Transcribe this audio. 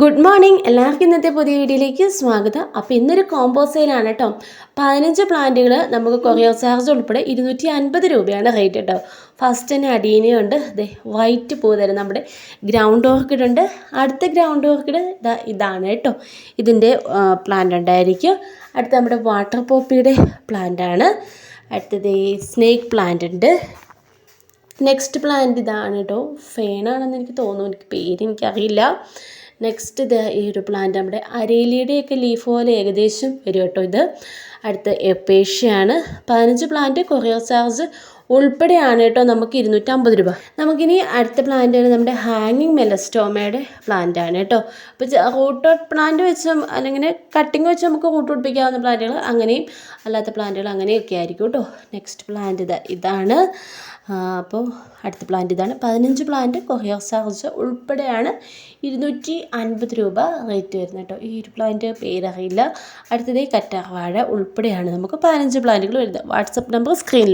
Good morning എല്ലാവർക്കും ഇന്നത്തെ പുതിയ വീഡിയോയിലേക്ക് സ്വാഗതം. അപ്പോൾ ഇന്നൊരു കോംബോ സെയിലാണ് കേട്ടോ. പതിനഞ്ച് പ്ലാന്റുകൾ നമുക്ക് കൊറിയർ ചാർജ് ഉൾപ്പെടെ ഇരുന്നൂറ്റി അൻപത് രൂപയാണ് റേറ്റ് കേട്ടോ. ഫസ്റ്റ് തന്നെ അടീനയുണ്ട് ദേ വൈറ്റ് പൂ തരും നമ്മുടെ ഗ്രൗണ്ട് ഓർക്കിഡ് ഉണ്ട്. അടുത്ത ഗ്രൗണ്ട് ഓർക്കിഡ് ഇതാ ഇതാണ് കേട്ടോ. ഇതിന്റെ പ്ലാന്റ് ഉണ്ടായിരിക്കും. അടുത്ത നമ്മുടെ വാട്ടർ പോപ്പിയുടെ പ്ലാന്റാണ് അടുത്തത് സ്നേക്ക് പ്ലാന്റ് ഉണ്ട്. നെക്സ്റ്റ് പ്ലാന്റ് ഇതാണ് കേട്ടോ. ഫേണാണെന്ന് എനിക്ക് തോന്നുന്നു. എനിക്ക് പേര് എനിക്കറിയില്ല. നെക്സ്റ്റ് ഇത് ഈ ഒരു പ്ലാന്റ് നമ്മുടെ അരേലിയുടെയൊക്കെ ലീഫ് പോലെ ഏകദേശം വരും കേട്ടോ ഇത്. അടുത്ത എപ്പേഷ്യയാണ് പതിനഞ്ച് പ്ലാന്റ് കൊറിയർ ഉൾപ്പെടെയാണ് കേട്ടോ നമുക്ക് ഇരുന്നൂറ്റമ്പത് രൂപ. നമുക്കിനി അടുത്ത പ്ലാന്റ് ആണ് നമ്മുടെ ഹാങ്ങിങ് മെലസ്റ്റോമയുടെ പ്ലാന്റ് ആണ് കേട്ടോ. അപ്പോൾ റൂട്ട് പ്ലാന്റ് വെച്ചും അല്ലെങ്കിൽ കട്ടിങ് വെച്ച് നമുക്ക് റൂട്ട് പിടിപ്പിക്കാവുന്ന പ്ലാന്റുകൾ അങ്ങനെയും അല്ലാത്ത പ്ലാന്റുകൾ അങ്ങനെയൊക്കെ ആയിരിക്കും കേട്ടോ. നെക്സ്റ്റ് പ്ലാന്റ് ഇതാ ഇതാണ്. അപ്പോൾ അടുത്ത പ്ലാന്റ് ഇതാണ്. പതിനഞ്ച് പ്ലാന്റ് കൊറിയർ ഉൾപ്പെടെയാണ് ഇരുന്നൂറ്റി അൻപത് രൂപ റേറ്റ് വരുന്നത് കേട്ടോ. ഈ ഒരു പ്ലാന്റ് പേരറിയില്ല. അടുത്തത് കറ്റാർവാഴ ഉൾപ്പെടെയാണ് നമുക്ക് പതിനഞ്ച് പ്ലാന്റുകൾ വരുന്നത്. വാട്സപ്പ് നമ്പർ സ്ക്രീനിൽ